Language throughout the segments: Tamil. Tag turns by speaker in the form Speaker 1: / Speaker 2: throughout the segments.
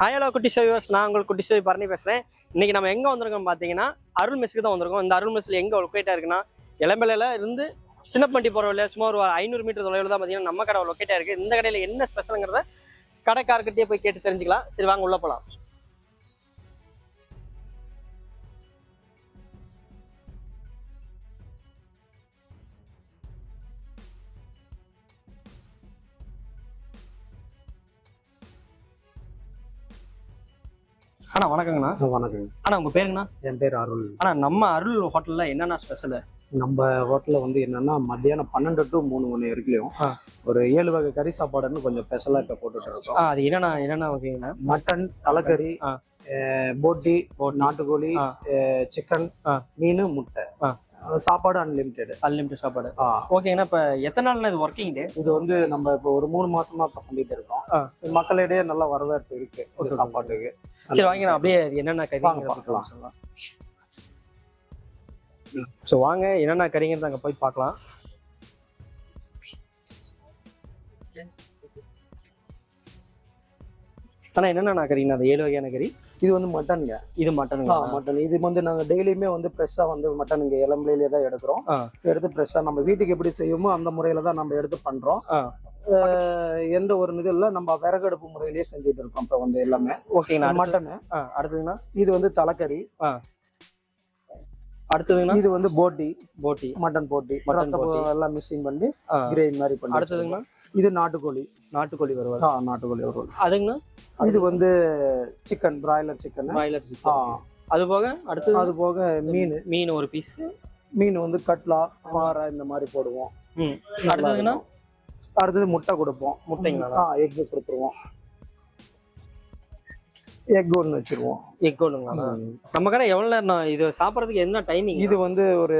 Speaker 1: ஹாய் ஹலோ குட்டி சேவியர்ஸ் நான் உங்கள் குட்டி சேவி பரணி பேசுகிறேன் இன்னைக்கு நம்ம எங்கே வந்திருக்கோம் பார்த்தீங்கன்னா அருள் மெஸ்ஸுக்கு தான் வந்திருக்கோம். இந்த அருள் மெஸ்ஸில் எங்கே லொக்கேட்டாக இருக்குன்னா இளம்பிலையில இருந்து சின்னப்பண்டி போகிற வழியில் சுமார் ஒரு ஐநூறு மீட்டர் தொலைவில் தான் பார்த்தீங்கன்னா நம்ம கடை லொக்கேட்டாக இருக்குது இந்த கடையில் என்ன ஸ்பெஷலுங்கிறத கடைக்காரர்கிட்டே போய் கேட்டு தெரிஞ்சுக்கலாம். சரி வாங்க உள்ளே போகலாம் அண்ணா வணக்கங்கண்ணா.
Speaker 2: வணக்கம்
Speaker 1: அண்ணா உங்கள் பேருங்கண்ணா?
Speaker 2: என் பேர் அருள்.
Speaker 1: அண்ணா நம்ம அருள் ஹோட்டலில் என்னென்ன ஸ்பெஷலு
Speaker 2: நம்ம ஹோட்டல்ல வந்து என்னன்னா மத்தியானம் பன்னெண்டு டு மூணு மணி வரைக்கும். ஒரு ஏழு வகை கறி சாப்பாடுன்னு கொஞ்சம் ஸ்பெஷலா இப்ப போட்டுட்டு இருக்கோம்.
Speaker 1: அது என்னண்ணா என்னென்ன வகைங்கண்ணா?
Speaker 2: மட்டன் தலைக்கறி போட்டி நாட்டுக்கோழி சிக்கன். மீன் முட்டை. சாப்பாடு அன்லிமிட்டெட்
Speaker 1: அன்லிமிட்டட் சாப்பாடு. ஓகேங்கண்ணா இப்போ எத்தனை நாள்ண்ணா இது ஒர்க்கிங் டே
Speaker 2: இது வந்து நம்ம இப்போ ஒரு மூணு மாசமா இப்ப பண்ணிட்டு இருக்கோம். மக்களிடையே நல்ல வரவேற்பு இருக்கு
Speaker 1: Okay.
Speaker 2: சாப்பாட்டுக்கு.
Speaker 1: சரி வாங்க நான் அப்படியே என்னென்ன கறி
Speaker 2: பார்க்கலாம்.
Speaker 1: ஸோ வாங்க. என்னென்ன கறிங்கிறது அங்கே போய் பார்க்கலாம். அண்ணா என்னென்ன கறிங்கண்ணா அது ஏழு வகையான கறி?
Speaker 2: இது வந்து மட்டன்ங்க
Speaker 1: இது மட்டனுங்க
Speaker 2: மட்டன் இது வந்து நாங்க டெய்லியுமே வந்து ஃப்ரெஷ்ஷா வந்து மட்டன் இங்க இளம்பிலையிலே தான் எடுக்கிறோம். எடுத்து ஃப்ரெஷ்ஷா நம்ம வீட்டுக்கு எப்படி செய்வோமோ அந்த முறையில தான் நம்ம எடுத்து பண்றோம். எந்த ஒரு இது இல்ல. நம்ம விறகடுப்பு முறையிலேயே செஞ்சுட்டு இருக்கோம். இப்ப வந்து எல்லாமே.
Speaker 1: ஓகேங்கண்ணா அடுத்து-
Speaker 2: மட்டன்.
Speaker 1: அடுத்ததுங்கண்ணா?
Speaker 2: இது வந்து தலைக்கறி.
Speaker 1: அடுத்ததுங்கண்ணா?
Speaker 2: இது வந்து போட்டி.
Speaker 1: போட்டி.
Speaker 2: மட்டன் போட்டி.
Speaker 1: மட்டன்.
Speaker 2: எல்லாம் மிக்சிங் பண்ணி. கிரேவி மாதிரி பண்ணி
Speaker 1: அடுத்ததுங்கண்ணா?
Speaker 2: இது நாட்டுக்கோழி.
Speaker 1: நாட்டுக்கோழி வருவார்
Speaker 2: ஆ, நாட்டுக்கோழி ஒரு
Speaker 1: அதுங்கண்ணா?
Speaker 2: இது வந்து chicken broiler chicken
Speaker 1: broiler chicken அது போக அடுத்தது?
Speaker 2: அது போக மீன்.
Speaker 1: மீன் ஒரு பீஸ்
Speaker 2: மீன் வந்து கட்லா பாறை இந்த மாதிரி போடுவோம்.
Speaker 1: அடுத்ததுங்கண்ணா?
Speaker 2: அடுத்தது முட்டை கொடுப்போம்.
Speaker 1: முட்டைங்களா
Speaker 2: எக் கொடுத்துருவோம். எக் ஒன்று வச்சிருவோம்.
Speaker 1: எக் ஒன்றுங்களா நம்ம கடை எவ்வளோ நேரம் இது சாப்பிட்றதுக்கு என்ன டைமிங்
Speaker 2: இது வந்து ஒரு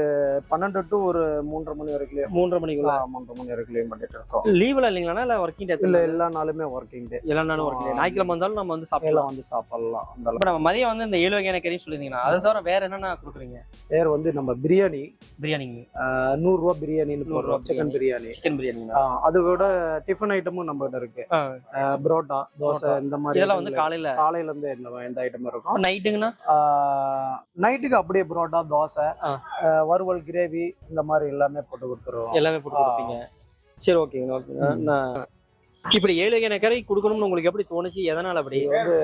Speaker 2: பன்னெண்டு டு ஒரு மூன்றரை மணி வரைக்கும்
Speaker 1: மூன்றரை மணிக்குள்ள?
Speaker 2: மூன்றரை மணி வரைக்கும் பண்ணிட்டு இருக்கோம்.
Speaker 1: லீவ்ல இல்லைங்களா? இல்லை ஒர்க்கிங் டே
Speaker 2: இல்ல எல்லா நாளுமே ஒர்க்கிங் டே
Speaker 1: எல்லா நாளும் ஒர்க்கிங் டே ஞாயிற்றுக்கிழமை வந்தாலும் நம்ம வந்து சாப்பிடலாம்.
Speaker 2: வந்து சாப்பிடலாம் அந்த.
Speaker 1: இப்போ நம்ம மதியம் வந்து இந்த ஏழு வகையான கறி சொல்லியிருந்தீங்கன்னா அது தவிர வேற என்னென்ன கொடுக்குறீங்க?
Speaker 2: பேர் வந்து நம்ம பிரியாணி.
Speaker 1: பிரியாணிங்க.
Speaker 2: ஆஹ், நூறு ரூபா பிரியாணின்னு போடுறோம் சிக்கன் பிரியாணி.
Speaker 1: சிக்கன்
Speaker 2: ஆஹ், அது கூட டிஃபன் ஐட்டமும் நம்ம கிட்ட இருக்கு புரோட்டா தோசை இந்த மாதிரி
Speaker 1: இதெல்லாம் வந்து காலையில?
Speaker 2: காலையில இருந்து இந்த இந்த ஐட்டம் இருக்கும்.
Speaker 1: நைட்டுங்கண்ணா
Speaker 2: நைட்டுக்கு அப்படியே புரோட்டா தோசை வறுவல் கிரேவி இந்த மாதிரி எல்லாமே போட்டு கொடுத்துருவோம்.
Speaker 1: எல்லாமே போட்டு. கொடுப்பீங்க. சரி ஓகேங்க ஓகேங்க இப்படி ஏழு வகையான கறி கொடுக்கணும்னு உங்களுக்கு எப்படி தோணுச்சு? எதனால அப்படி?
Speaker 2: வந்து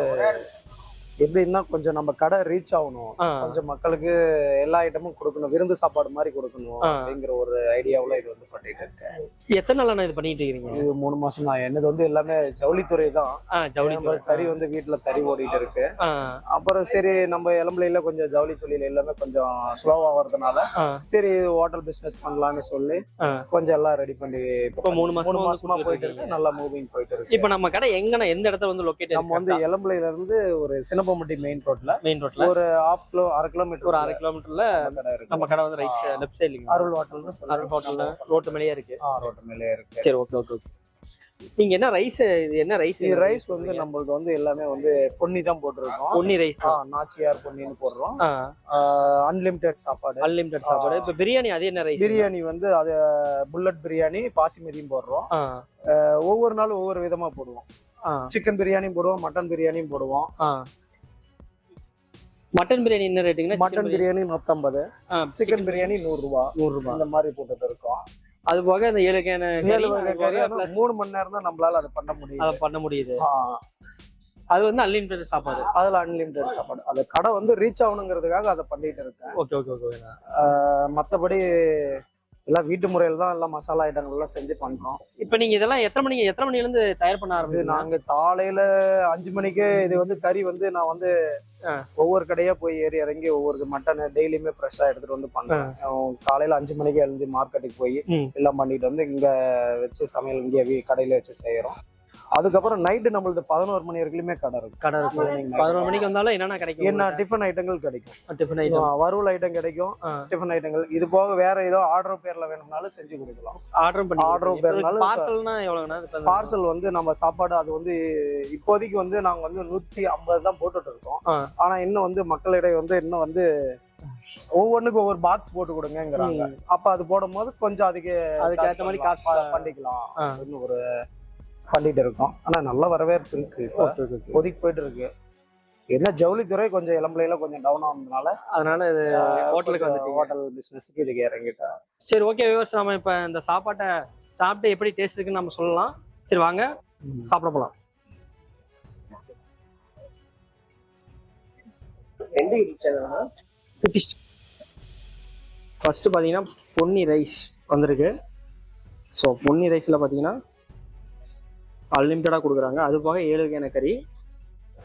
Speaker 2: எப்படின்னா கொஞ்சம் நம்ம கடை ரீச் ஆகணும். கொஞ்சம் மக்களுக்கு எல்லா ஐட்டமும் கொடுக்கணும். விருந்து சாப்பாடு மாதிரி கொடுக்கணும். அப்படிங்கிற ஒரு ஐடியாவுல இது வந்து பண்ணிட்டு இருக்கேன்.
Speaker 1: எத்தனை நாள் இது பண்ணிட்டு இருக்கீங்க?
Speaker 2: இது மூணு மாசம் தான். என்னது வந்து எல்லாமே ஜவுளித்துறை தான்.
Speaker 1: ஜவுளி
Speaker 2: தறி வந்து வீட்டுல தறி ஓடிட்டு இருக்கு. அப்புறம் சரி நம்ம இளம்பிள்ளையில கொஞ்சம் ஜவுளி தொழில் எல்லாமே கொஞ்சம் ஸ்லோவா வர்றதுனால
Speaker 1: ஆ.
Speaker 2: சரி ஹோட்டல் பிசினஸ் பண்ணலாம்னு சொல்லி. கொஞ்சம் எல்லாம் ரெடி பண்ணி
Speaker 1: இப்போ மூணு மாசமா
Speaker 2: மூணு மாசமா போயிட்டு இருக்கு. நல்லா மூவிங் போயிட்டு இருக்கு.
Speaker 1: இப்போ நம்ம கடை எங்கண்ணா? எந்த இடத்துல வந்து லொக்கேட்
Speaker 2: நம்ம வந்து இளம்பிள்ளையில இருந்து ஒரு சின்னப்பம்பட்டி மெயின் ரோட்ல
Speaker 1: மெயின் ரோட்ல
Speaker 2: ஒரு ஹாஃப் கிலோ அரை கிலோமீட்டர்
Speaker 1: ஒரு அரை கிலோமீட்டர்ல நம்ம கடை வந்து ரைட் லெஃப்ட் சைட்லீங்க
Speaker 2: அருள் ஹோட்டல்னு
Speaker 1: அருள் ஹோட்டல்ல ரோட்டு மேலேயே இருக்கு.
Speaker 2: ஆ ரோட்டு மேலே இருக்கு.
Speaker 1: சரி ஓகே ஓகே ஓகே நீங்க என்ன ரைஸ் இது என்ன ரைஸ்
Speaker 2: இது ரைஸ் வந்து நம்மளுக்கு வந்து எல்லாமே வந்து பொன்னி தான் போட்டிருக்கோம்.
Speaker 1: பொன்னி ரைஸ்
Speaker 2: நாச்சியார் பொன்னின்னு போடுறோம்.
Speaker 1: ஆ.
Speaker 2: அன்லிமிட்டெட் சாப்பாடு.
Speaker 1: அன்லிமிட்டட் சாப்பாடு. இப்போ பிரியாணி அது என்ன ரைஸ்
Speaker 2: பிரியாணி வந்து அது புல்லட் பிரியாணி பாசிமதியும் போடுறோம். ஒவ்வொரு நாளும் ஒவ்வொரு விதமா போடுவோம். சிக்கன் பிரியாணியும் போடுவோம் மட்டன் பிரியாணியும் போடுவோம்.
Speaker 1: மட்டன் பிரியாணி என்ன ரேட்டுங்கன்னா
Speaker 2: மட்டன் பிரியாணி நூத்தம்பது. சிக்கன் பிரியாணி நூறு ரூபா
Speaker 1: நூறு ரூபாய்
Speaker 2: இந்த மாதிரி போட்டுட்டு இருக்கோம்.
Speaker 1: அது போக இந்த ஏழு வகையான
Speaker 2: ஏழு
Speaker 1: அது
Speaker 2: மூணு மணி நேரம் தான் நம்மளால அதை பண்ண
Speaker 1: அதை
Speaker 2: முடியும்
Speaker 1: பண்ண முடியுது. அது வந்து அன்லிமிட்டட் சாப்பாடு.
Speaker 2: அதுல அன்லிமிட்டெட் சாப்பாடு. அந்த கடை வந்து ரீச் ஆகணுங்கிறதுக்காக அதை பண்ணிட்டு இருக்கேன்.
Speaker 1: ஓகே ஓகே ஓகே
Speaker 2: மத்தபடி எல்லாம் வீட்டு முறையில தான் எல்லாம் மசாலா ஐட்டங்கள் எல்லாம் செஞ்சு பண்றோம்.
Speaker 1: இப்போ நீங்க இதெல்லாம் எத்தனை மணிக்கு எத்தனை மணில இருந்து தயார் பண்ண
Speaker 2: இது
Speaker 1: ஆரம்பிச்சீங்க
Speaker 2: நாங்க காலையில அஞ்சு மணிக்கே இது வந்து கறி வந்து நான் வந்து. ஒவ்வொரு கடையா போய் ஏறி இறங்கி ஒவ்வொரு மட்டன் டெய்லியுமே ஃப்ரெஷ்ஷா எடுத்துட்டு வந்து அஹ் காலையில அஞ்சு மணிக்கே எழுந்து மார்க்கெட்டுக்கு போய். எல்லாம் பண்ணிட்டு வந்து இங்க வச்சு சமையல் இங்கே கடையில வச்சு செய்யறோம் அதுக்கப்புறம் நைட்டு நம்மளது பதினோரு மணி வரைக்குமே கடை இருக்கு
Speaker 1: கடை இருக்கு
Speaker 2: Evening night.
Speaker 1: பதினொரு மணிக்கு வந்தாலும் என்னென்ன கிடைக்கும்
Speaker 2: என்ன டிஃபன் ஐட்டங்கள் கிடைக்கும்.
Speaker 1: டிஃபன் ஐட்டம்
Speaker 2: வறுவல் ஐட்டம் கிடைக்கும். டிஃபன் ஐட்டங்கள் இது போக வேற ஏதோ ஆர்டர் பேர்ல வேணும்னாலும் செஞ்சு கொடுக்கலாம்.
Speaker 1: ஆர்டரும் பண்ணி
Speaker 2: Order பேருனாலும்
Speaker 1: பார்சல்னா பண்ண-
Speaker 2: பார்சல் வந்து நம்ம சாப்பாடு அது வந்து இப்போதைக்கு வந்து நாங்க வந்து நூத்தி ஐம்பது தான் போட்டுட்டு இருக்கோம். ஆனா இன்னும் வந்து மக்களிடையே வந்து இன்னும் வந்து ஒவ்வொன்றுக்கும் ஒவ்வொரு பாக்ஸ் போட்டு கொடுங்கங்கிறாங்க. அப்ப அது போடும்போது கொஞ்சம் அதுக்கு
Speaker 1: அதுக்கு ஏத்த மாதிரி
Speaker 2: பண்ணிக்கலாம். ஒரு பண்ணிட்டு இருக்கோம். ஆனா நல்ல வரவேற்பு இருக்கு. ஒதுக்கி போயிட்டு இருக்கு. என்ன ஜவுளித்துறை கொஞ்சம் இளம்பிள்ளையில கொஞ்சம் டவுன் ஆனதுனால
Speaker 1: அதனால இது ஹோட்டலுக்கு வந்துட்டீங்க.
Speaker 2: ஹோட்டல் பிசினஸ்க்கு இதுக்கு இறங்கிட்டேன்
Speaker 1: சரி ஓகே வியூவர்ஸ் நம்ம இப்போ இந்த சாப்பாட்டை சாப்பிட்டு எப்படி டேஸ்ட் இருக்குன்னு நம்ம சொல்லலாம். சரி வாங்க. சாப்பிட போகலாம் ஃபர்ஸ்ட் பார்த்தீங்கன்னா பொன்னி ரைஸ் வந்திருக்கு. ஸோ பொன்னி ரைஸில் பார்த்தீங்கன்னா அன்லிமிட்டடாக கொடுக்குறாங்க. அது போக ஏழு வகையான கறி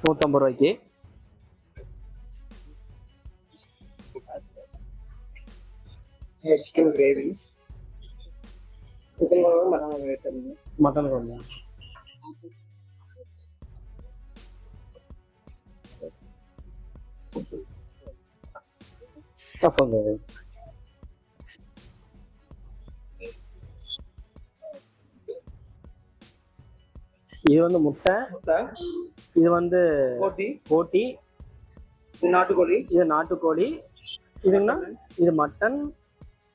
Speaker 1: நூற்றம்பது ரூபாய்க்கு.
Speaker 2: சிக்கன் கிரேவி சிக்கன் குழம்பு மட்டன்
Speaker 1: குழம்பு. அப்போ இது வந்து முட்டை. இது வந்து
Speaker 2: போட்டி.
Speaker 1: போட்டி.
Speaker 2: நாட்டுக்கோழி.
Speaker 1: இது நாட்டுக்கோழி. இதுன்னா இது மட்டன்.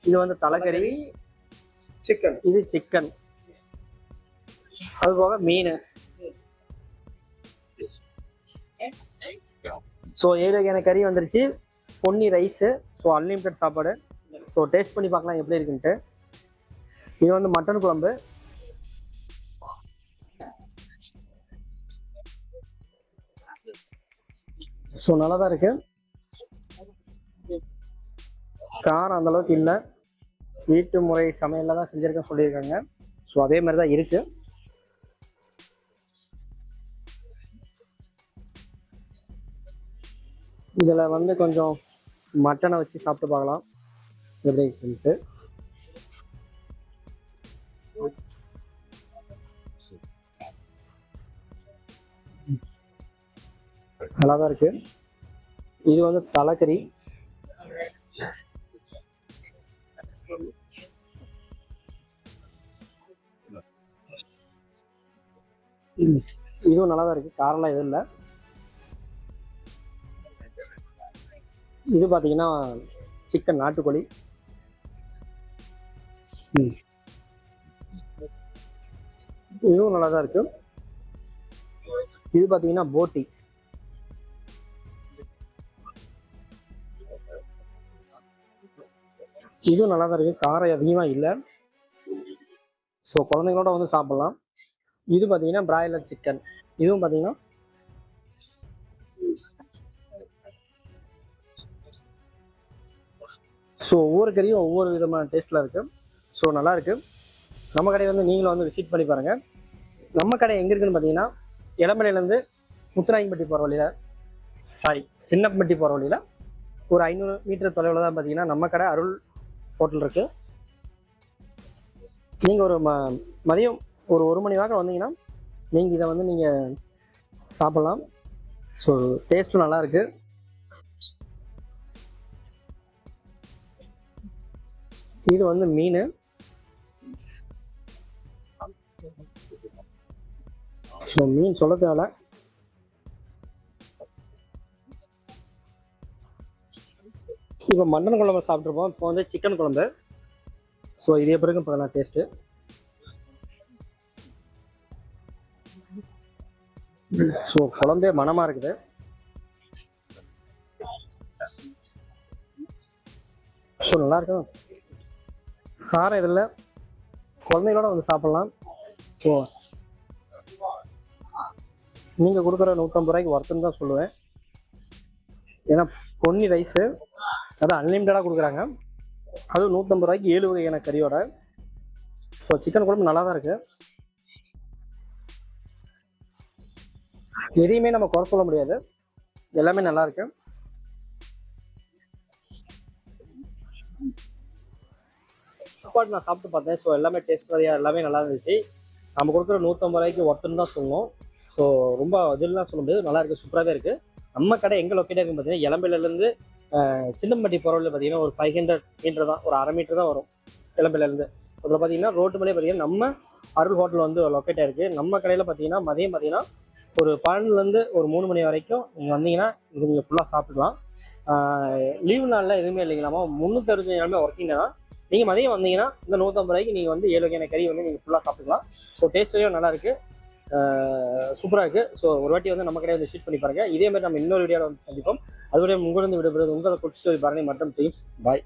Speaker 1: இது வந்து தலைக்கறி.
Speaker 2: சிக்கன்
Speaker 1: இது சிக்கன். அது போக மீன். ஸோ ஏழு வகையான கறி வந்துருச்சு. பொன்னி ரைஸு. ஸோ அன்லிமிட்டட் சாப்பாடு. ஸோ டேஸ்ட் பண்ணி பார்க்கலாம் எப்படி இருக்குன்ட்டு. இது வந்து மட்டன் குழம்பு. ஸோ நல்லா தான் இருக்கு. காரம் அந்த அளவுக்கு இல்லை. வீட்டு முறை சமையலில் தான் செஞ்சுருக்கேன் சொல்லியிருக்காங்க. ஸோ அதே மாதிரி தான் இருக்கு. இதில் வந்து கொஞ்சம் மட்டனை வச்சு சாப்பிட்டு பார்க்கலாம். எப்படி இருக்குன்ட்டு. நல்லா தான் இருக்கு. இது வந்து தலைக்கறி. இதுவும் நல்லா தான் இருக்கு. காரெல்லாம் எதுவும் இல்லை. இது பார்த்தீங்கன்னா சிக்கன் நாட்டுக்கோழி. இதுவும் நல்லா தான் இருக்கு. இது பார்த்தீங்கன்னா போட்டி. இதுவும் நல்லா தான் இருக்குது காரம் அதிகமாக இல்லை. ஸோ குழந்தைங்களோட வந்து சாப்பிட்லாம். இது பார்த்தீங்கன்னா பிராய்லர் சிக்கன் இதுவும் பார்த்தீங்கன்னா ஸோ ஒவ்வொரு கறியும் ஒவ்வொரு விதமான டேஸ்ட்டில் இருக்குது ஸோ நல்லாயிருக்கு நம்ம கடையை வந்து நீங்களும் வந்து விசிட் பண்ணி பாருங்க. நம்ம கடை எங்கே இருக்குன்னு பார்த்தீங்கன்னா இளம்பலையிலேருந்து முத்துராயம்பட்டி போகிற வழியில் சாரி சின்னப்பட்டி போகிற வழியில் ஒரு ஐநூறு மீட்டர் தொலைவில் தான் பார்த்தீங்கன்னா நம்ம கடை அருள் ஹோட்டல் இருக்குது நீங்கள் ஒரு ம மதியம் ஒரு ஒரு மணி வாக்கில் வந்தீங்கன்னா நீங்கள் இதை வந்து நீங்கள் சாப்பிட்லாம். ஸோ டேஸ்ட்டும் நல்லாயிருக்கு இது வந்து மீன். ஸோ மீன் சொல்ல தேவை இப்போ மட்டன் குழம்பு சாப்பிட்ருப்போம். இப்போ வந்து சிக்கன் குழம்பு. ஸோ இதே பிறகு இருக்குன்னு பார்க்கலாம் டேஸ்ட்டு ஸோ குழம்பே மனமாக இருக்குது. ஸோ நல்லா இருக்கும் காரம் இதில். குழந்தைகளோட வந்து சாப்பிட்லாம். ஸோ நீங்கள் கொடுக்குற நூற்றம்பது ரூபாய்க்கு ஒர்த்துன்னு தான் சொல்லுவேன். ஏன்னா பொன்னி ரைஸு அது அன்லிமிட்டடாக கொடுக்குறாங்க. அதுவும் நூற்றம்பது ரூபாய்க்கு ஏழு வகையான கறியோட. ஸோ சிக்கன் குழம்பு நல்லா தான் இருக்குது எதையுமே நம்ம குறை சொல்ல முடியாது. எல்லாமே நல்லா இருக்கு. சாப்பாடு நான் சாப்பிட்டு பார்த்தேன். ஸோ எல்லாமே டேஸ்ட் வரையா எல்லாமே நல்லா இருந்துச்சு. நம்ம கொடுக்குற நூற்றம்பது ரூபாய்க்கு ஒருத்தன் தான் சொல்லணும் ஸோ ரொம்ப இதெல்லாம் சொல்ல முடியாது. நல்லா இருக்குது சூப்பராகவே இருக்குது நம்ம கடை எங்கே லொக்கேட் இருக்குன்னு பார்த்தீங்கன்னா இளம்பிலேருந்து சின்னம்பட்டி போகிறவழில் பார்த்தீங்கன்னா ஒரு ஃபைவ் ஹண்ட்ரட் மீட்டர் தான் ஒரு அரை மீட்டர் தான் வரும் கிளம்பிலேருந்து அதில் பார்த்தீங்கன்னா ரோட்டு மேலே பார்த்தீங்கன்னா நம்ம அருள் ஹோட்டல் வந்து லொக்கேட் ஆயிருக்கு. நம்ம கடையில் பார்த்தீங்கன்னா மதியம் பார்த்தீங்கன்னா ஒரு பன்னெண்டுலேருந்து ஒரு மூணு மணி வரைக்கும் நீங்கள் வந்தீங்கன்னா இது நீங்கள் ஃபுல்லாக சாப்பிட்டுக்கலாம் லீவு நாளில் எதுவுமே இல்லைங்களாமா முந்நூற்றி அறுபத்தஞ்சு நாளுமே ஒர்க்கிங் தான். நீங்கள் மதியம் வந்தீங்கன்னா இந்த நூற்றம்பது ரூபாய்க்கு நீங்கள் வந்து ஏழு வகையான கறி வந்து நீங்கள் ஃபுல்லாக சாப்பிட்டுக்கலாம். ஸோ டேஸ்ட்லேயும் நல்லாயிருக்கு சூப்பராக இருக்குது ஸோ ஒரு வாட்டி வந்து நம்ம கடையை ஷீட் பண்ணி பாருங்க. இதே மாதிரி நம்ம இன்னொரு வீடியோவில் வந்து சந்திப்போம். அதுவரை உங்களிருந்து விடுபடுறது உங்களை குட்டி ஸ்டோரி பரணி மற்றும் டீம்ஸ் பாய்